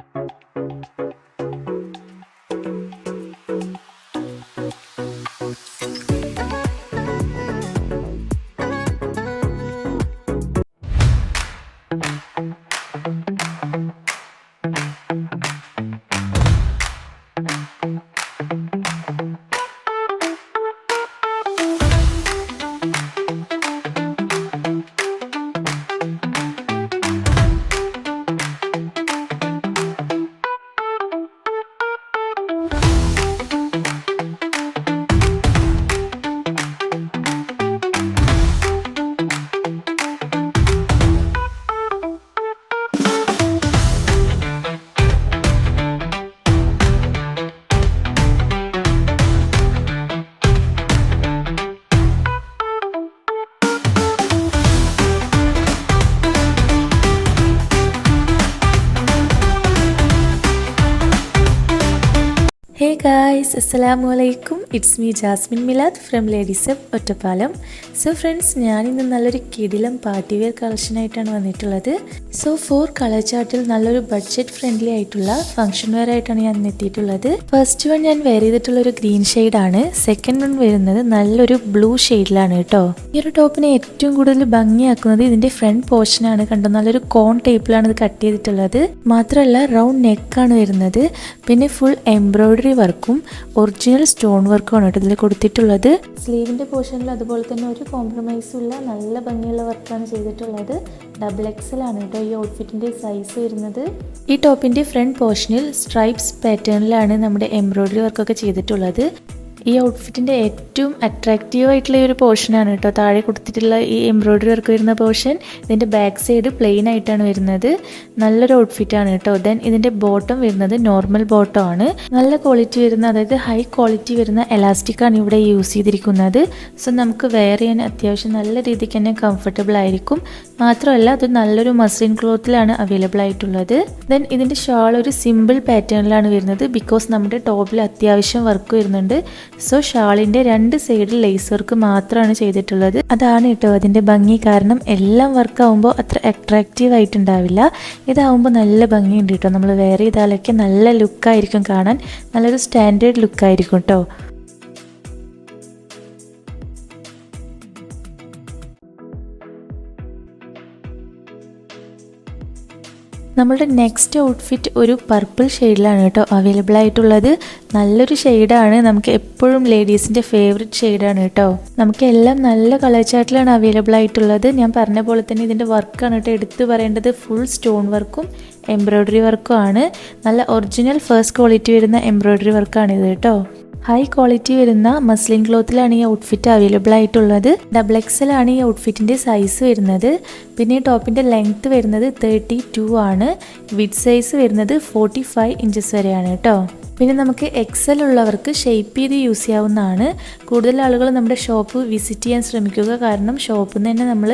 ഹേ guys അസ്സലാമു അലൈക്കും it's me Jasmin Milad from ladies F Ottapalam so friends ഞാനിന്ന് നല്ലൊരു കിടിലം പാർട്ടി വെയർ കളക്ഷനായിട്ടാണ് വന്നിട്ടുള്ളത്. സോ ഫോർ കളർ ചാർട്ടിൽ നല്ലൊരു ബഡ്ജറ്റ് ഫ്രണ്ട്ലി ആയിട്ടുള്ള ഫംഗ്ഷൻ വെയർ ആയിട്ടാണ് ഞാൻ എത്തിയിട്ടുള്ളത്. ഫസ്റ്റ് വൺ ഞാൻ വെയർ ചെയ്തിട്ടുള്ള ഒരു ഗ്രീൻ ആണ്. സെക്കൻഡ് വൺ വരുന്നത് നല്ലൊരു ബ്ലൂ ഷെയ്ഡിലാണ് കേട്ടോ. ഈ ഒരു ടോപ്പിനെ ഏറ്റവും കൂടുതൽ ഭംഗിയാക്കുന്നത് ഇതിന്റെ ഫ്രണ്ട് പോർഷനാണ് കണ്ടോ? നല്ലൊരു കോൺ ടൈപ്പിലാണ് ഇത് കട്ട് ചെയ്തിട്ടുള്ളത്. മാത്രമല്ല റൗണ്ട് നെക്കാണ് വരുന്നത്. പിന്നെ ഫുൾ എംബ്രോയിഡറി വർക്കും ഒറിജിനൽ സ്റ്റോൺ വർക്കും ആണ് കേട്ടോ ഇതിൽ കൊടുത്തിട്ടുള്ളത്. സ്ലീവിന്റെ പോർഷനിൽ അതുപോലെ തന്നെ ഒരു കോംപ്രമൈസും ഇല്ല നല്ല ഭംഗിയുള്ള വർക്കാണ് ചെയ്തിട്ടുള്ളത്. ഡബിൾ എക്സൽ ആണ് കേട്ടോ ഈ ഔട്ട്ഫിറ്റിന്റെ സൈസ് വരുന്നത്. ഈ ടോപ്പിന്റെ ഫ്രണ്ട് പോർഷനിൽ സ്ട്രൈപ്സ് പാറ്റേണിലാണ് നമ്മുടെ എംബ്രോയിഡറി വർക്കൊക്കെ ചെയ്തിട്ടുള്ളത്. ഈ ഔട്ട്ഫിറ്റിന്റെ ഏറ്റവും അട്രാക്റ്റീവ് ആയിട്ടുള്ള ഒരു പോർഷനാണ് കേട്ടോ. താഴെ കൊടുത്തിട്ടുള്ള ഈ എംബ്രോയ്ഡറി വർക്ക് വരുന്ന പോർഷൻ ഇതിന്റെ ബാക്ക് സൈഡ് പ്ലെയിൻ ആയിട്ടാണ് വരുന്നത്. നല്ലൊരു ഔട്ട്ഫിറ്റ് ആണ് കേട്ടോ. ദെൻ ഇതിന്റെ ബോട്ടം വരുന്നത് നോർമൽ ബോട്ടം ആണ്. നല്ല ക്വാളിറ്റി വരുന്ന അതായത് ഹൈ ക്വാളിറ്റി വരുന്ന എലാസ്റ്റിക് ആണ് ഇവിടെ യൂസ് ചെയ്തിരിക്കുന്നത്. സോ നമുക്ക് വെയർ ചെയ്യാൻ അത്യാവശ്യം നല്ല രീതിക്ക് തന്നെ കംഫർട്ടബിൾ ആയിരിക്കും. മാത്രമല്ല അത് നല്ലൊരു മസ്ലിൻ ക്ലോത്തിലാണ് അവൈലബിൾ ആയിട്ടുള്ളത്. ദെൻ ഇതിന്റെ ഷാൾ ഒരു സിമ്പിൾ പാറ്റേണിലാണ് വരുന്നത്. ബിക്കോസ് നമ്മുടെ ടോപ്പിൽ അത്യാവശ്യം വർക്ക് വരുന്നുണ്ട്. സോ ഷാളിന്റെ രണ്ട് സൈഡിൽ ലേസ് വർക്ക് മാത്രമാണ് ചെയ്തിട്ടുള്ളത്. അതാണ് കേട്ടോ അതിന്റെ ഭംഗി. കാരണം എല്ലാം വർക്ക് ആവുമ്പോൾ അത്ര അട്രാക്റ്റീവ് ആയിട്ടുണ്ടാവില്ല. ഇതാവുമ്പോൾ നല്ല ഭംഗിയുണ്ട് കേട്ടോ. നമ്മൾ വേറെ ചെയ്താലൊക്കെ നല്ല ലുക്കായിരിക്കും കാണാൻ. നല്ലൊരു സ്റ്റാൻഡേർഡ് ലുക്കായിരിക്കും കേട്ടോ. നമ്മളുടെ നെക്സ്റ്റ് ഔട്ട്ഫിറ്റ് ഒരു പർപ്പിൾ ഷെയ്ഡിലാണ് കേട്ടോ അവൈലബിൾ ആയിട്ടുള്ളത്. നല്ലൊരു ഷെയ്ഡാണ് നമുക്ക് എപ്പോഴും ലേഡീസിന്റെ ഫേവററ്റ് ഷെയ്ഡാണ് കേട്ടോ. നമുക്ക് എല്ലാം നല്ല കളർ ചാർട്ടിലാണ് അവൈലബിൾ ആയിട്ടുള്ളത്. ഞാൻ പറഞ്ഞ പോലെ തന്നെ ഇതിന്റെ വർക്കാണ് കേട്ടോ എടുത്തു പറയേണ്ടത്. ഫുൾ സ്റ്റോൺ വർക്കും എംബ്രോയ്ഡറി വർക്കും ആണ്. നല്ല ഒറിജിനൽ ഫസ്റ്റ് ക്വാളിറ്റി വരുന്ന എംബ്രോയ്ഡറി വർക്കാണ് ഇത് കേട്ടോ. ഹൈ ക്വാളിറ്റി വരുന്ന മസ്ലിൻ ക്ലോത്തിലാണ് ഈ ഔട്ട്ഫിറ്റ് അവൈലബിൾ ആയിട്ടുള്ളത്. ഡബിൾ എക്സൽ ആണ് ഈ ഔട്ട്ഫിറ്റിന്റെ സൈസ് വരുന്നത്. പിന്നെ ഈ ടോപ്പിന്റെ ലെങ്ത് വരുന്നത് തേർട്ടി ടു ആണ്. വിഡ് സൈസ് വരുന്നത് ഫോർട്ടി ഫൈവ് ഇഞ്ചസ് വരെയാണ് കേട്ടോ പിന്നെ നമുക്ക് എക്സൽ ഉള്ളവർക്ക് ഷെയ്പ്പ് ചെയ്ത് യൂസ് ചെയ്യാവുന്നതാണ്. കൂടുതൽ ആളുകൾ നമ്മുടെ ഷോപ്പ് വിസിറ്റ് ചെയ്യാൻ ശ്രമിക്കുക കാരണം ഷോപ്പിൽ നിന്ന് തന്നെ നമ്മൾ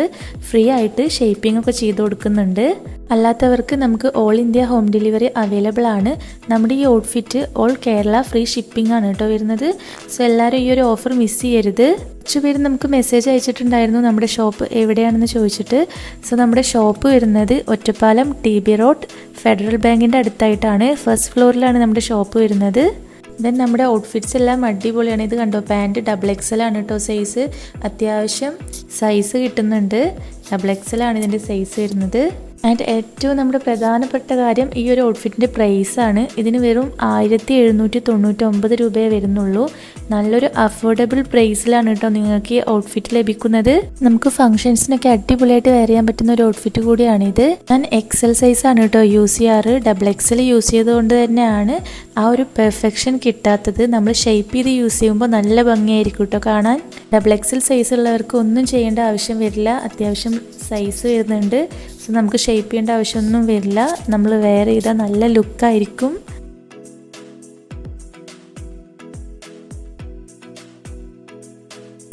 ഫ്രീ ആയിട്ട് ഷെയ്പ്പിംഗ് ഒക്കെ ചെയ്ത് കൊടുക്കുന്നുണ്ട്. അല്ലാത്തവർക്ക് നമുക്ക് all India home delivery available ആണ്. നമ്മുടെ ഈ outfit all Kerala free shipping ആണ് കേട്ടോ വരുന്നത്. സോ എല്ലാവരും ഈ ഒരു ഓഫർ മിസ് ചെയ്യരുത്. കുറച്ച് പേര് നമുക്ക് മെസ്സേജ് അയച്ചിട്ടുണ്ടായിരുന്നു നമ്മുടെ ഷോപ്പ് എവിടെയാണെന്ന് ചോദിച്ചിട്ട്. സോ നമ്മുടെ ഷോപ്പ് വരുന്നത് Ottapalam T B road federal ബാങ്കിന്റെ അടുത്തായിട്ടാണ്. ഫസ്റ്റ് ഫ്ലോറിലാണ് നമ്മുടെ ഷോപ്പ് വരുന്നത്. ദെൻ നമ്മുടെ ഔട്ട്ഫിറ്റ്സ് എല്ലാം അടിപൊളിയാണ്. ഇത് കണ്ടോ? പാന്റ് ഡബിൾ എക്സൽ ആണ് കേട്ടോ സൈസ് അത്യാവശ്യം സൈസ് കിട്ടുന്നുണ്ട്. ഡബിൾ എക്സൽ ആണ് ഇതിന്റെ സൈസ് വരുന്നത്. ആൻഡ് ഏറ്റവും നമ്മുടെ പ്രധാനപ്പെട്ട കാര്യം ഈ ഒരു ഔട്ട്ഫിറ്റിന്റെ പ്രൈസാണ് ഇതിന് വെറും ആയിരത്തി എഴുന്നൂറ്റി തൊണ്ണൂറ്റി ഒമ്പത് രൂപയെ വരുന്നുള്ളൂ. നല്ലൊരു അഫോർഡബിൾ പ്രൈസിലാണ് കേട്ടോ നിങ്ങൾക്ക് ഈ ഔട്ട്ഫിറ്റ് ലഭിക്കുന്നത്. നമുക്ക് ഫംഗ്ഷൻസിനൊക്കെ അടിപൊളിയായിട്ട് വെയർ ചെയ്യാൻ പറ്റുന്ന ഒരു ഔട്ട്ഫിറ്റ് കൂടിയാണിത്. ഞാൻ എക്സൽ സൈസ് ആണ് കേട്ടോ യൂസ് ചെയ്യാറ്. ഡബിൾ എക്സൽ യൂസ് ചെയ്തുകൊണ്ട് തന്നെയാണ് ആ ഒരു പെർഫെക്ഷൻ കിട്ടാത്തത്. നമ്മൾ ഷേപ്പ് ചെയ്ത് യൂസ് ചെയ്യുമ്പോൾ നല്ല ഭംഗിയായിരിക്കും കേട്ടോ കാണാൻ. ഡബിൾ എക്സൽ സൈസ് ഉള്ളവർക്ക് ഒന്നും ചെയ്യേണ്ട ആവശ്യം വരില്ല. അത്യാവശ്യം സൈസ് വരുന്നുണ്ട്. സോ നമുക്ക് ഷേപ്പ് ചെയ്യേണ്ട ആവശ്യമൊന്നും വരില്ല. നമ്മൾ വെയർ ചെയ്താൽ നല്ല ലുക്കായിരിക്കും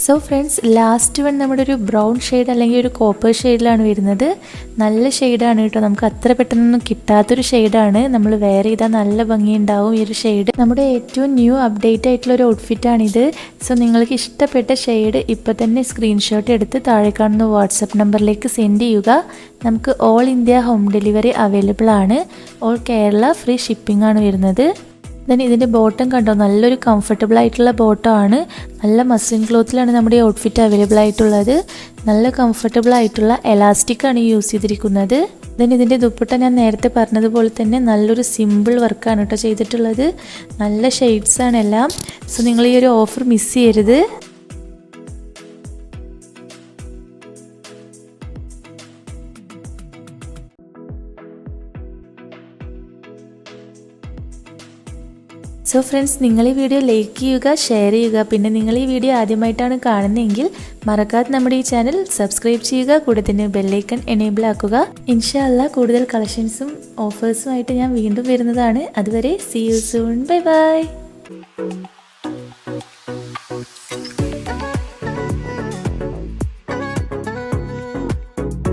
സോ ഫ്രണ്ട്സ് ലാസ്റ്റ് വൺ നമ്മുടെ ഒരു ബ്രൗൺ ഷെയ്ഡ് അല്ലെങ്കിൽ ഒരു കോപ്പർ ഷെയ്ഡിലാണ് വരുന്നത്. നല്ല ഷെയ്ഡാണ് കേട്ടോ. നമുക്ക് അത്ര പെട്ടെന്നൊന്നും കിട്ടാത്തൊരു ഷെയ്ഡാണ് നമ്മൾ വേറെ ചെയ്താൽ നല്ല ഭംഗിയുണ്ടാവും ഈ ഒരു ഷെയ്ഡ് നമ്മുടെ ഏറ്റവും ന്യൂ അപ്ഡേറ്റ് ആയിട്ടുള്ള ഒരു ഔട്ട്ഫിറ്റാണിത് സോ നിങ്ങൾക്ക് ഇഷ്ടപ്പെട്ട ഷെയ്ഡ് ഇപ്പോൾ തന്നെ സ്ക്രീൻഷോട്ട് എടുത്ത് താഴെ കാണുന്ന വാട്സപ്പ് നമ്പറിലേക്ക് സെൻഡ് ചെയ്യുക. നമുക്ക് all India home delivery available ആണ്. ഓൾ കേരള ഫ്രീ ഷിപ്പിംഗ് ആണ് വരുന്നത്. ദെൻ ഇതിന്റെ ബോട്ടം കണ്ടോ? നല്ലൊരു കംഫർട്ടബിൾ ആയിട്ടുള്ള ബോട്ടം ആണ്. നല്ല മസിൻ ക്ലോത്തിലാണ് നമ്മുടെ ഈ ഔട്ട്ഫിറ്റ് അവൈലബിൾ ആയിട്ടുള്ളത്. നല്ല കംഫർട്ടബിൾ ആയിട്ടുള്ള എലാസ്റ്റിക് ആണ് യൂസ് ചെയ്തിരിക്കുന്നത്. ദെൻ ഇതിന്റെ ദുപ്പട്ട ഞാൻ നേരത്തെ പറഞ്ഞതുപോലെ തന്നെ നല്ലൊരു സിമ്പിൾ വർക്കാണ് കേട്ടോ ചെയ്തിട്ടുള്ളത്. നല്ല ഷെയ്ഡ്സ് ആണ് എല്ലാം. സോ നിങ്ങൾ ഈ ഒരു ഓഫർ മിസ് ചെയ്യരുത്. സോ ഫ്രണ്ട്സ് നിങ്ങൾ ഈ വീഡിയോ ലൈക്ക് ചെയ്യുക ഷെയർ ചെയ്യുക. പിന്നെ നിങ്ങൾ ഈ വീഡിയോ ആദ്യമായിട്ടാണ് കാണുന്നതെങ്കിൽ മറക്കാതെ നമ്മുടെ ഈ ചാനൽ സബ്സ്ക്രൈബ് ചെയ്യുക. കൂടെ തന്നെ ബെല്ലൈക്കൺ എനേബിൾ ആക്കുക. ഇൻഷാല്ല കൂടുതൽ കളക്ഷൻസും ഓഫേഴ്സുമായിട്ട് ഞാൻ വീണ്ടും വരുന്നതാണ്. അതുവരെ see you soon bye bye